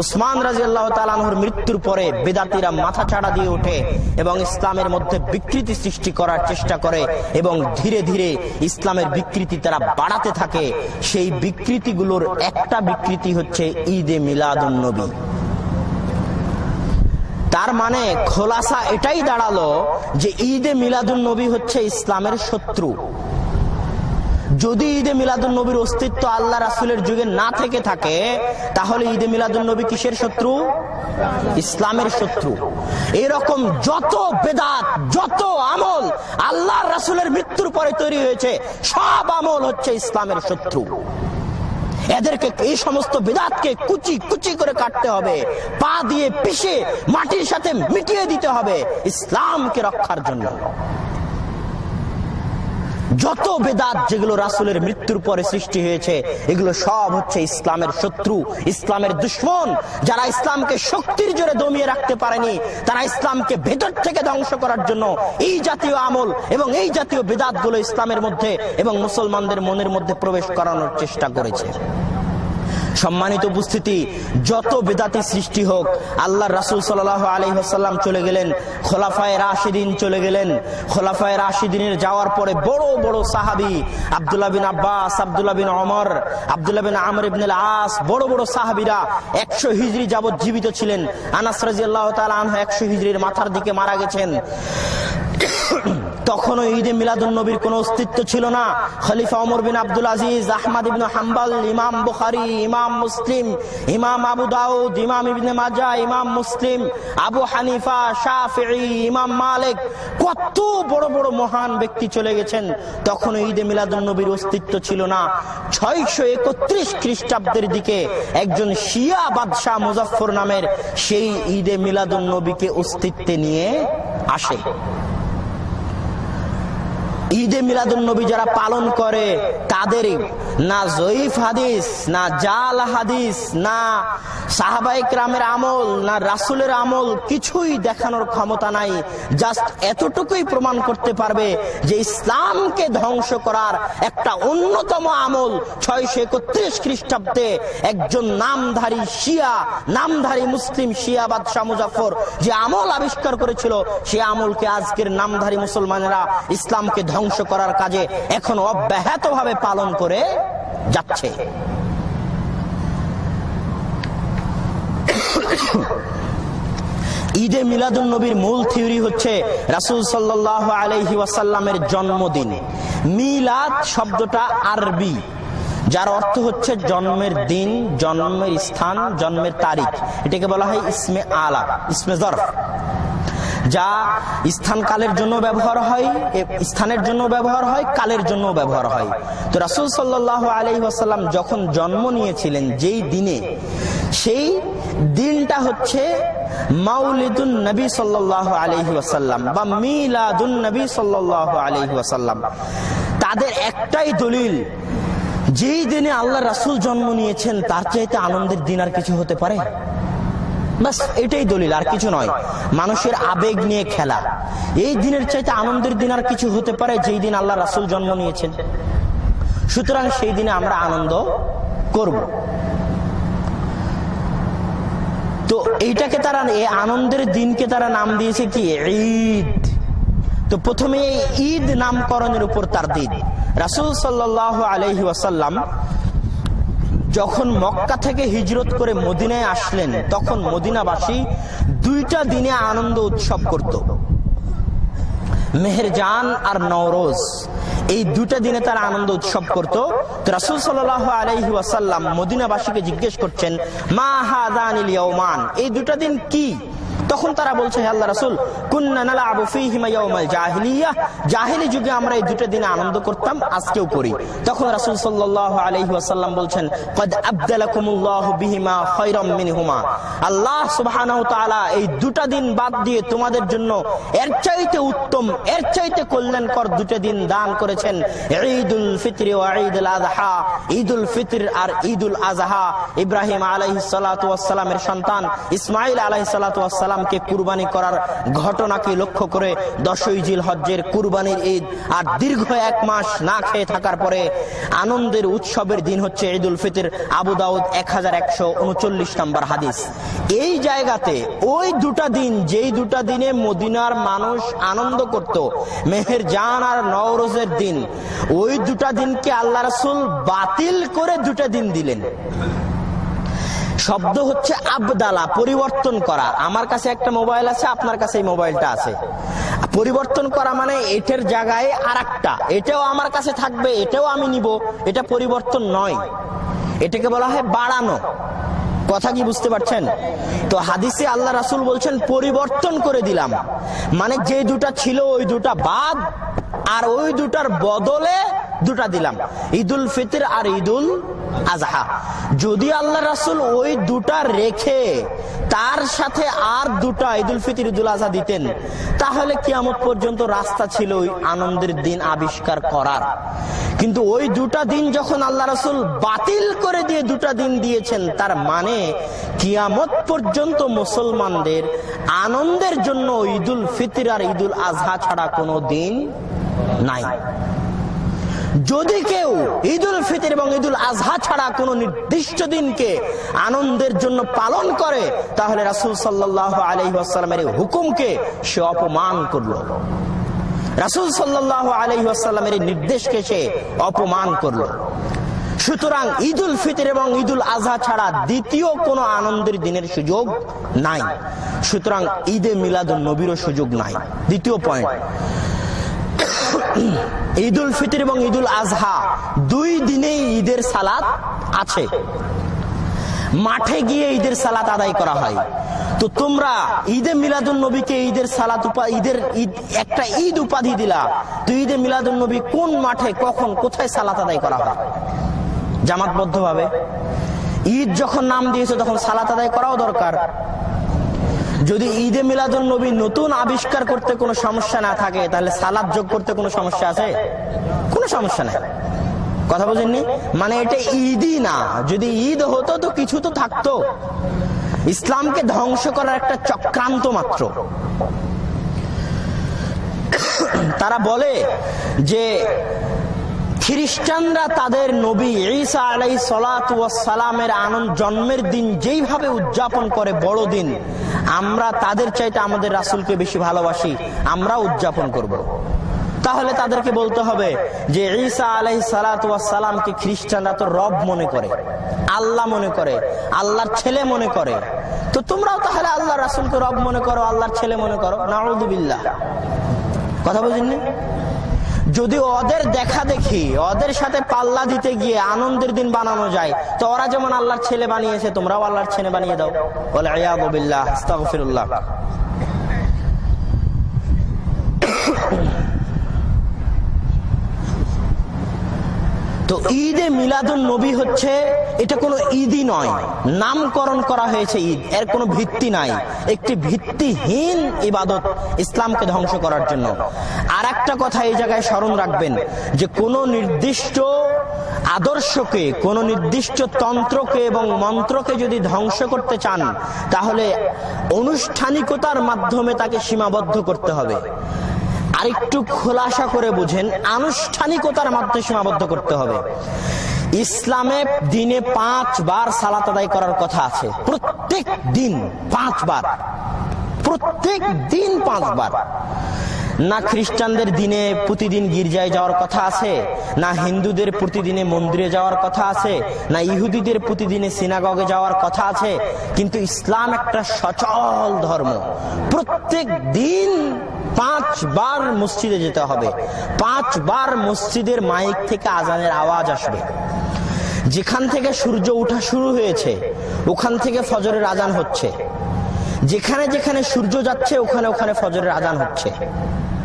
উসমান রাজি আল্লাহ তালানহর মৃত্যুর পরে বেদাতিরা মাথা চাড়া দিয়ে ওঠে এবং ইসলামের মধ্যে বিকৃতি সৃষ্টি করার চেষ্টা করে এবং ধীরে ধীরে ইসলামের বিকৃতি তারা বাড়াতে থাকে। সেই বিকৃতিগুলোর একটা বিকৃতি হচ্ছে ঈদে মিলাদুন নবী। তার মানে খোলাসা এটাই দাঁড়াল যে ঈদে মিলাদুন নবী হচ্ছে ইসলামের শত্রু। যদি ঈদে মিলাদুন নবীর অস্তিত্ব আল্লাহ রাসুলের যুগে না থেকে থাকে, তাহলে ঈদে মিলাদুন নবী কিসের শত্রু? ইসলামের শত্রু। এরকম যত বেদাত, যত আমল আল্লাহ রাসুলের মৃত্যুর পরে তৈরি হয়েছে, সব আমল হচ্ছে ইসলামের শত্রু। এদেরকে এই সমস্ত বেদাতকে কুচি কুচি করে কাটতে হবে, পা দিয়ে পিষে মাটির সাথে মিটিয়ে দিতে হবে ইসলামকে রক্ষার জন্য। যত বেদাত যেগুলো রাসুলের মৃত্যুর পরে সৃষ্টি হয়েছে, এগুলো সব হচ্ছে ইসলামের শত্রু, ইসলামের দুশ্মন। যারা ইসলামকে শক্তির জোরে দমিয়ে রাখতে পারেনি, তারা ইসলামকে ভেতর থেকে ধ্বংস করার জন্য এই জাতীয় আমল এবং এই জাতীয় বেদাতগুলো ইসলামের মধ্যে এবং মুসলমানদের মনের মধ্যে প্রবেশ করানোর চেষ্টা করেছে। সম্মানিত উপস্থিতি, যত বেদাতি সৃষ্টি হোক আল্লাহ রাসুল সাল আলহিহাসাল্লাম চলে গেলেন, খোলাফায় রাশিদিন চলে গেলেন। খোলাফায় রাশিদিনের যাওয়ার পরে বড় বড় সাহাবি আবদুল্লাহ বিন আব্বাস, আবদুল্লাহ বিন অমর আবদুল্লাহ বিন আমর ইবনুল আস বড় বড় সাহাবিরা একশো হিজড়ি যাবৎ জীবিত ছিলেন। আনাস রাজি আল্লাহ তালহ একশো হিজড়ির মাথার দিকে মারা গেছেন। তখনও ঈদে মিলাদুন নবীর কোনো অস্তিত্ব ছিল না। খলিফা ওমর বিন আব্দুল আজিজ, আহমদ ইবনে হাম্বল, ইমাম বুখারি, ইমাম মুসলিম, ইমাম আবু দাউদ, ইমাম ইবনে মাজা, ইমাম মুসলিম, আবু হানিফা, শাফিঈ, ইমাম মালিক, কত বড় বড় মহান ব্যক্তি চলে গেছেন। তখনও ঈদে মিলাদুন নবীর অস্তিত্ব ছিল না। ছয়শো একত্রিশ খ্রিস্টাব্দের দিকে একজন শিয়া বাদশাহ মুজাফফর নামের সেই ঈদে মিলাদুন নবীকে অস্তিত্বে নিয়ে আসে। ঈদে মিলাদুল নবী যারা পালন করে, তাদের না জয়ীফ হাদিস, না জাল হাদিস, না সাহাবাইক রামের আমল, না রাসুলের আমল, কিছুই দেখানোর ক্ষমতা নাই। জাস্ট এতটুকুই প্রমাণ করতে পারবে যে ইসলামকে ধ্বংস করার একটা অন্যতম আমল ছয়শো একত্রিশ খ্রিস্টাব্দে একজন নামধারী শিয়া, নামধারী মুসলিম শিয়া বাদশাহ মুজাফর যে আমল আবিষ্কার করেছিল, সে আমলকে আজকের নামধারী মুসলমানেরা ইসলামকে ধ্বংস করার কাজে এখন অব্যাহত ভাবে পালন করে যাচ্ছে। ঈদে মিলাদুন নবীর মূল থিওরি হচ্ছে রাসুল সাল্লাহ আলহি ওয়াসাল্লামের জন্মদিন। মিলাদ শব্দটা আরবি, যার অর্থ হচ্ছে জন্মের দিন, জন্মের স্থান, জন্মের তারিখ। এটাকে বলা হয় ইসমে আলা, ইসমে জরফ। যা স্থান কালের জন্য ব্যবহার হয় স্থানের জন্য ব্যবহার হয়, কালের জন্য ব্যবহার হয়। তো রাসুল সাল্লাহ আলি ওয়াসাল্লাম যখন জন্ম নিয়েছিলেন, যেই দিনে, সেই দিনটা হচ্ছে মাউলিদুন নবী সাল্লাহ আলহি ওয়াসাল্লাম বা মিলাদুন নবী সাল্লাহ আলহি ওয়াসাল্লাম। তাদের একটাই দলিল, যেই দিনে আল্লাহ রাসুল জন্ম নিয়েছেন, তার চাইতে আনন্দের দিন আর কিছু হতে পারে? বাস, এটাই দলিল, আর কিছু নয়। মানুষের আবেগ নিয়ে খেলা। এই দিনের চাইতে আনন্দের দিন আর কিছু হতে পারে যেই দিন আল্লাহ রাসুল জন্ম নিয়েছেন। সুতরাং সেই দিনে আমরা আনন্দ করব। তো এইটাকে তারা, এই আনন্দের দিনকে তারা নাম দিয়েছে কি? ঈদ। তো প্রথমে ঈদ নামকরণের উপর তার দিন। রাসুল সাল্লাহ আলহি ওয়াসাল্লাম যখন মক্কা থেকে হিজরত করে মদিনায় আসলেন, তখন মদিনাবাসী দুইটা দিনে আনন্দ উৎসব করত। মেহেরজান আর নওরোজ এই দুটা দিনে তারা আনন্দ উৎসব করত। রাসুল সাল্লাহ আলাইহি ওয়াসাল্লাম মদিনাবাসীকে জিজ্ঞেস করছেন, মা হাদান এই দুটা দিন কি? তখন তারা বলছে, হে আল্লাহ রাসুল জাহিলি যুগে আমরা এই দুটো দিনে আনন্দ করতাম, আজকেও করি। তখন রাসুল সাল্লাহ আলহি আসাল্লাম বলছেন বিহিমা খৈরম মিনহুমা। আল্লাহ তাআলা এই দুটা দিন বাদ দিয়ে তোমাদের জন্য এর চাইতে উত্তম, এর চাইতে কল্যাণকর দুটো দিন দান করেছেন ঈদুল ফিতর ও ঈদুল আজহা ঈদুল ফিতর আর ঈদুল আজহা ইব্রাহিম আলাইহিস সালাতু ওয়াস সালামের সন্তান, ইসমাঈল আলাইহিস সালাতু ওয়াস সাল্লামকে কুরবানি করার ঘটনাকে লক্ষ্য করে দশই জিল হজ্জের কুরবানির ঈদ আর দীর্ঘ এক মাস না খেয়ে থাকার পরে আনন্দের উৎসবের দিন হচ্ছে ঈদ উল ফিতর। আবু দাউদ এক হাজার একশো উনচল্লিশ নম্বর হাদিস। এই জায়গাতে ওই দুটা দিন, যেই দুটা দিনে মদিনার মানুষ আনন্দ করত, মেহের জান আর নওরোজের দিন, ওই দুটা দিনকে আল্লাহ রসুল বাতিল করে দুটা দিন দিলেন। শব্দ হচ্ছে আবদালা, পরিবর্তন করা। আমার কাছে একটা মোবাইল আছে, আপনার কাছে এই মোবাইলটা আছে। পরিবর্তন করা মানে এটার জায়গায় আর একটা এটাও আমার কাছে থাকবে, এটাও আমি নিব। এটা পরিবর্তন নয়। এটাকে বলা হয় বাড়ানো। কথা কি বুঝতে পারছেন? তো হাদিসে আল্লাহ রাসুল বলছেন, পরিবর্তন করে দিলাম। মানে যে দুটা ছিল, ওই দুটা বাদ, আর ওই দুটার বদলে দুটা দিলাম। ঈদুল ফিতর আর ঈদুল আজহা। যদি আল্লাহ রাসুল ওই দুটা রেখে তার সাথে আর দুটা ঈদুল ফিতির, ঈদুল আজহা দিতেন, তাহলে কিয়ামত পর্যন্ত রাস্তা ছিল ওই আনন্দের দিন আবিষ্কার করার। কিন্তু ওই দুটা দিন যখন আল্লাহ রাসুল বাতিল করে দিয়ে দুটা দিন দিয়েছেন, তার মানে কিয়ামত পর্যন্ত মুসলমানদের আনন্দের জন্য ঈদুল ফিতির আর ঈদুল আজহা ছাড়া কোনো দিন নাই। যদি কেউ ঈদুল ফিতর এবং ঈদুল আজহা ছাড়া কোন নির্দিষ্ট দিনকে আনন্দের জন্য পালন করে, তাহলে রাসুল সাল্লাহ আলহিহাস্লামের হুকুমকে সে অপমান করল। রাসুল সাল্লাহ আলহিহাস্লামের নির্দেশকে সে অপমান করল। সুতরাং ঈদুল ফিতর এবং ঈদুল আজহা ছাড়া দ্বিতীয় কোনো আনন্দের দিনের সুযোগ নাই। সুতরাং ঈদে মিলাদ নবীরও সুযোগ নাই। দ্বিতীয় পয়েন্ট ঈদুল ফিতর এবং ঈদুল আজহা দুই দিনেই ঈদের সালাত আছে। মাঠে গিয়ে ঈদের সালাত আদায় করা হয়। তো তোমরা ঈদে মিলাদুল নবীকে ঈদের সালাত উপা, ঈদের ঈদ, একটা ঈদ উপাধি দিলা। তো ঈদে মিলাদুল নবী কোন মাঠে, কখন, কোথায় সালাত আদায় করা হয়? জামাতবদ্ধ ভাবে ঈদ যখন নাম দিয়েছে তখন সালাত আদায় করাও দরকার। যদি ঈদে মিলাদুল নবী নতুন আবিষ্কার করতে কোনো সমস্যা না থাকে, তাহলে সালাদ যোগ করতে কোনো সমস্যা আছে? কোনো সমস্যা নেই। কথা বোঝেননি? মানে এটা ঈদই না। যদি ঈদ হতো তো কিছু তো থাকতো। ইসলামকে ধ্বংস করার একটা চক্রান্ত মাত্র। তারা বলে যে খ্রিস্টানরা তাদের নবী ঈসা আলাই সালামের আনন্দ, জন্মের দিন যেইভাবে উদযাপন করে বড় দিন, আমরা তাদের চাইতে আমাদের রাসুলকে বেশি ভালোবাসি আমরা উদযাপন করব। তাহলে তাদেরকে বলতে হবে যে ঈসা আলাই সালামকে খ্রিস্টানরা তো রব মনে করে, আল্লাহ মনে করে, আল্লাহর ছেলে মনে করে। তো তোমরাও তাহলে আল্লাহ রাসুলকে রব মনে করো, আল্লাহর ছেলে মনে করো। নাউদুবিল্লাহ কথা বুঝেননি? যদি ওদের দেখা দেখি, ওদের সাথে পাল্লা দিতে গিয়ে আনন্দের দিন বানানো যায়, তো ওরা যেমন আল্লাহর ছেলে বানিয়েছে, তোমরাও আল্লাহর ছেলে বানিয়ে দাও। বলে আয়াবিল্লাহ আস্তাগফিরুল্লাহ। তো ঈদে মিলাদুন নবী হচ্ছে, এটা কোনো ঈদই নয়। নামকরণ করা হয়েছে ঈদ, এর কোনো ভিত্তি নাই। একটি ভিত্তিহীন ইবাদত ইসলামকে ধ্বংস করার জন্য। আর একটা কথা এই জায়গায় স্মরণ রাখবেন, যে কোনো নির্দিষ্ট আদর্শকে, কোন নির্দিষ্ট তন্ত্রকে এবং মন্ত্রকে যদি ধ্বংস করতে চান, তাহলে আনুষ্ঠানিকতার মাধ্যমে তাকে সীমাবদ্ধ করতে হবে। আরেকটু খোলাসা করে বুঝেন, আনুষ্ঠানিকতার মাধ্যমে সীমাবদ্ধ করতে হবে। ইসলামে দিনে পাঁচবার সালাত আদায় করার কথা আছে। প্রত্যেক দিন পাঁচবার। প্রত্যেক দিন পাঁচবার। না খ্রিস্টানদের দিনে প্রতিদিন গির্জায় যাওয়ার কথা আছে, না হিন্দুদের প্রতিদিনে মন্দিরে যাওয়ার কথা আছে, না ইহুদিদের প্রতিদিনে সিনাগগে যাওয়ার কথা আছে, কিন্তু ইসলাম একটা সচল ধর্ম। প্রত্যেক দিন পাঁচবার মসজিদে যেতে হবে। পাঁচবার মসজিদের মাইক থেকে আজানের আওয়াজ আসবে। যেখান থেকে সূর্য উঠা শুরু হয়েছে, ওখান থেকে ফজরের আজান হচ্ছে। যেখানে যেখানে সূর্য যাচ্ছে, ওখানে ওখানে ফজরের আজান হচ্ছে।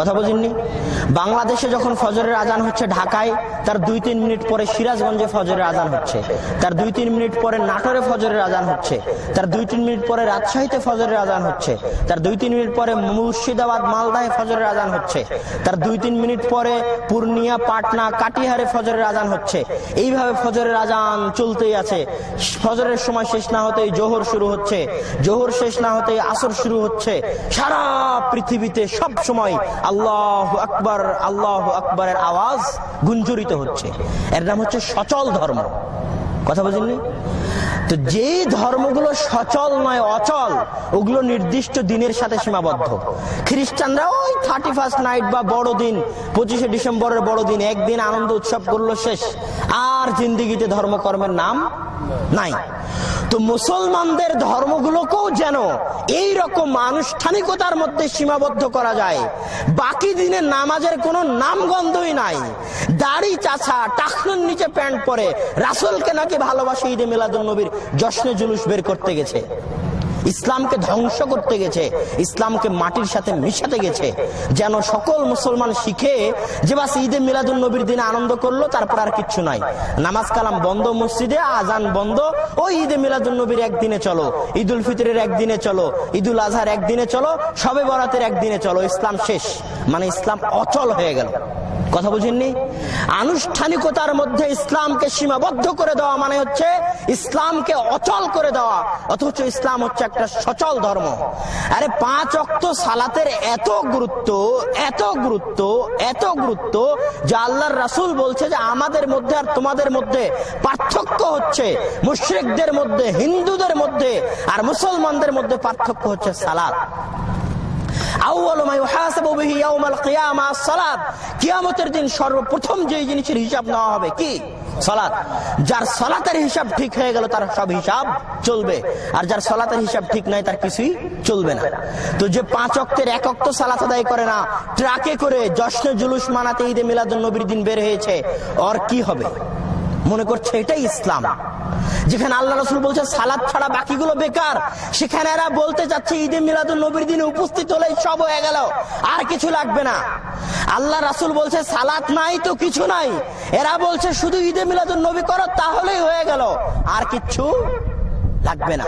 কথা বুঝেননি? বাংলাদেশে যখন ফজরের আজান হচ্ছে ঢাকায়, তার দুই তিন মিনিট পরে সিরাজগঞ্জে ফজরের আজান হচ্ছে। তার দুই তিন মিনিট পরে নাটোরে ফজরের আজান হচ্ছে। তার দুই তিন মিনিট পরে রাজশাহীতে ফজরের আজান হচ্ছে। তার দুই তিন মিনিট পরে মুর্শিদাবাদ, মালদায় ফজরের আজান হচ্ছে। তার দুই তিন মিনিট পরে পূর্ণিয়া, পাটনা, কাটিহারে ফজরের আজান হচ্ছে। এইভাবে ফজরের আজান চলতেই আছে। ফজরের সময় শেষ না হতেই জোহর শুরু হচ্ছে। জোহর শেষ না হতেই আসর শুরু হচ্ছে। সারা পৃথিবীতে সব সময় আল্লাহ আকবর, আল্লাহ আকবরের আওয়াজ গুঞ্জরিত হচ্ছে। এর নাম হচ্ছে সচল ধর্ম। কথা বুঝেননি? তো যে ধর্মগুলো সচল নয়, অচল, ওগুলো নির্দিষ্ট দিনের সাথে সীমাবদ্ধ। খ্রিস্টানরা ওই থার্টি ফার্স্ট নাইট বা বড়দিন, পঁচিশে ডিসেম্বরের বড়দিন, একদিন আনন্দ উৎসব করল শেষ। আর জিন্দিগিতে ধর্মকর্মের নাম নাই। তো মুসলমানদের ধর্মগুলোকেও যেন এই রকম আনুষ্ঠানিকতার মধ্যে সীমাবদ্ধ করা যায়। বাকি দিনে নামাজের কোনো নামগন্ধই নাই। দাড়ি চাছা, টাকনুর নিচে প্যান্ট পরে রাসুলকে নাকি ভালোবাসে ঈদে মিলাদুল নবীর জশ্নে জুলুস বের করতে গেছে। ইসলামকে ধ্বংস করতে গেছে, ইসলামকে মাটির সাথে মিশাতে গেছে। যেন সকল মুসলমান শিখে যে বাস ঈদে মিলাদুল নবীর দিনে আনন্দ করল, তারপর আর কিচ্ছু নাই। নামাজ কালাম বন্ধ, মসজিদে আজান বন্ধ ওই ঈদে মিলাদুল নবীর একদিনে চলো, ঈদুল ফিতরের একদিনে চলো, ঈদুল আজহার একদিনে চলো, সবে বরাতের একদিনে চলো, ইসলাম শেষ। মানে ইসলাম অচল হয়ে গেল। কথা বুঝেননি? আনুষ্ঠানিকতার মধ্যে ইসলামকে সীমাবদ্ধ করে দেওয়া মানে হচ্ছে ইসলামকে অচল করে দেওয়া, অথচ ইসলাম হচ্ছে একটা সচল ধর্ম। আরে পাঁচ অক্ত সালাতের এত গুরুত্ব এত গুরুত্ব এত গুরুত্ব যে আল্লাহর রাসূল বলছে যে আমাদের মধ্যে আর তোমাদের মধ্যে পার্থক্য হচ্ছে। মুশরিকদের মধ্যে, হিন্দুদের মধ্যে আর মুসলমানদের মধ্যে পার্থক্য হচ্ছে সালাত। কিয়ামতের দিন সর্বপ্রথম যে জিনিসের হিসাব নেওয়া হবে কি? সালাত। যার সালাতের হিসাব ঠিক হয়ে গেল, তার সব হিসাব চলবে। আর যার সালাতের হিসাব ঠিক নাই, তার কিছুই চলবে না। তো যে পাঁচ অক্টের এক অক্ত সালাত আদায় করে না, ট্রাকে করে জশ্নে জুলুস মানাতে ঈদে মিলাদুন নবীর দিন বের হয়েছে, ওর কি হবে? মনে করছে এটাই ইসলাম। যেখানে আল্লাহ রসুল বলছে সালাদ ছাড়া বাকিগুলো বেকার। সেখানে এরা বলতে চাচ্ছে, ঈদে মিলাদুল নবীর দিনে উপস্থিত হলে সব হয়ে গেল। আর কিছু লাগবে না। আল্লাহ রাসুল বলছে সালাত নাই তো কিছু নাই। এরা বলছে, শুধু ঈদে মিলাদুল নবী করো, তাহলেই হয়ে গেল। আর কিচ্ছু লাগবে না।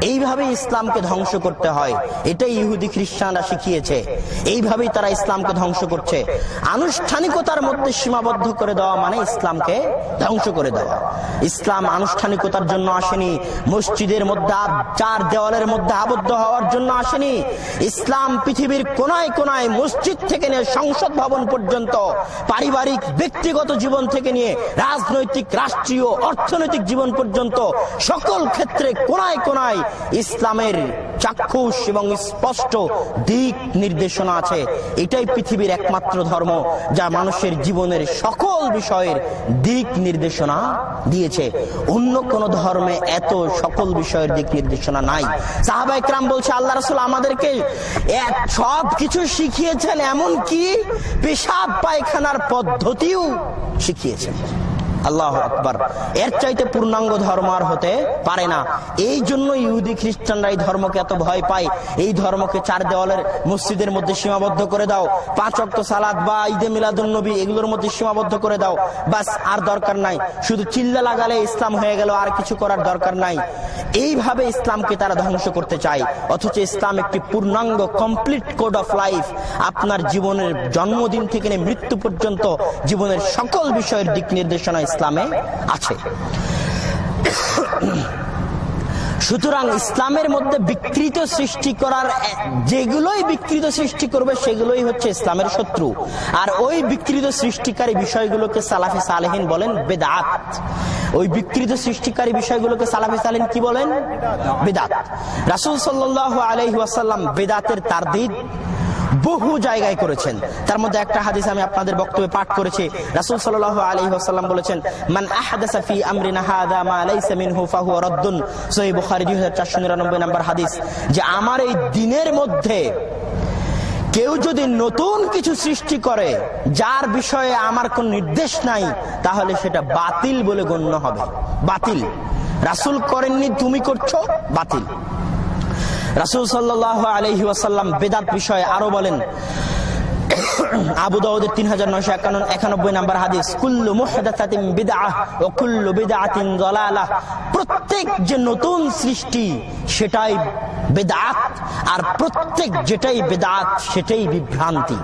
এইভাবে ইসলামকে ধ্বংস করতে হয়। এটাই ইহুদি খ্রিস্টানরা শিখিয়েছে। এইভাবেই তারা ইসলামকে ধ্বংস করছে। আনুষ্ঠানিকতার মধ্যে সীমাবদ্ধ করে দেওয়া মানে ইসলামকে ধ্বংস করে দেওয়া। ইসলাম আনুষ্ঠানিকতার জন্য আসেনি। মসজিদের মধ্যে চার দেওয়ালের মধ্যে আবদ্ধ হওয়ার জন্য আসেনি। ইসলাম পৃথিবীর কোনায় কোনায় মসজিদ থেকে নিয়ে সংসদ ভবন পর্যন্ত, পারিবারিক, ব্যক্তিগত জীবন থেকে নিয়ে রাজনৈতিক, রাষ্ট্রীয়, অর্থনৈতিক জীবন পর্যন্ত সকল ক্ষেত্রে কোনায় কোনায় ইসলামের চাক্ষুষ এবং স্পষ্ট দিক নির্দেশনা আছে। এটাই পৃথিবীর একমাত্র ধর্ম, যা মানুষের জীবনের সকল বিষয়ের দিক নির্দেশনা দিয়েছে। অন্য কোন ধর্মে এত সকল বিষয়ের দিক নির্দেশনা নাই। সাহাবা ইকরাম বলছে, আল্লাহ রাসূল আমাদেরকে সব কিছু শিখিয়েছেন এমন কি পেশাব পায়খানার পদ্ধতিও শিখিয়েছেন। আল্লাহ আকবার। এর চাইতে পূর্ণাঙ্গ ধর্ম আর হতে পারে না। এই জন্য ইহুদি খ্রিস্টানরা এই ধর্মকে এত ভয় পায়। এই ধর্মকে চার দেওয়ালের মসজিদের মধ্যে সীমাবদ্ধ করে দাও। পাঁচ অক্ত সালাদ বা ঈদে মিলাদুল নবী এগুলোর মধ্যে সীমাবদ্ধ করে দাও। বাস, আর দরকার নাই। শুধু চিল্লা লাগালে ইসলাম হয়ে গেল, আর কিছু করার দরকার নাই। এইভাবে ইসলামকে তারা ধ্বংস করতে চায়। অথচ ইসলাম একটি পূর্ণাঙ্গ, কমপ্লিট কোড অফ লাইফ। আপনার জীবনের জন্মদিন থেকে মৃত্যু পর্যন্ত জীবনের সকল বিষয়ের দিক নির্দেশনা ইসলামে আছে। সুতরাং ইসলামের মধ্যে বিকৃত সৃষ্টি করার যেগুলোই বিকৃত সৃষ্টি করবে, সেগুলোই হচ্ছে ইসলামের শত্রু। আর ওই বিকৃত সৃষ্টিকারী বিষয়গুলোকে সালাফি সালেহিন বলেন বেদাত। ওই বিকৃত সৃষ্টিকারী বিষয়গুলোকে সালাফি সালেহিন কি বলেন? বেদাত। রাসূল সাল্লাল্লাহু আলাইহি ওয়াসাল্লাম বেদাতের তারদিদ বহু জায়গায় করেছেন। তার মধ্যে একটা হাদিস আমি আপনাদের বক্তব্যে পাঠ করেছি। রাসূল সাল্লাল্লাহু আলাইহি ওয়াসাল্লাম বলেছেন, মান আহদাসা ফি আমরিনা হাদা মা লাইসা মিনহু ফাহুয়া রাদ্দুন। সহিহ বুখারী 2499 নম্বর হাদিস, যে আমার এই দিনের মধ্যে কেউ যদি নতুন কিছু সৃষ্টি করে, যার বিষয়ে আমার কোন নির্দেশ নাই, তাহলে সেটা বাতিল বলে গণ্য হবে। বাতিল। রাসূল করেননি, তুমি করছ, বাতিল। রাসূল সাল্লাহ আলহি ওয়াসাল্লাম বেদাত বিষয়ে আরও বলেন। আবু দাউদের তিন হাজার একানব্বই নাম্বার হাদিস প্রত্যেক যে নতুন সৃষ্টি, সেটাই বেদাত, আর প্রত্যেক যেটাই বেদাত, সেটাই বিভ্রান্তি।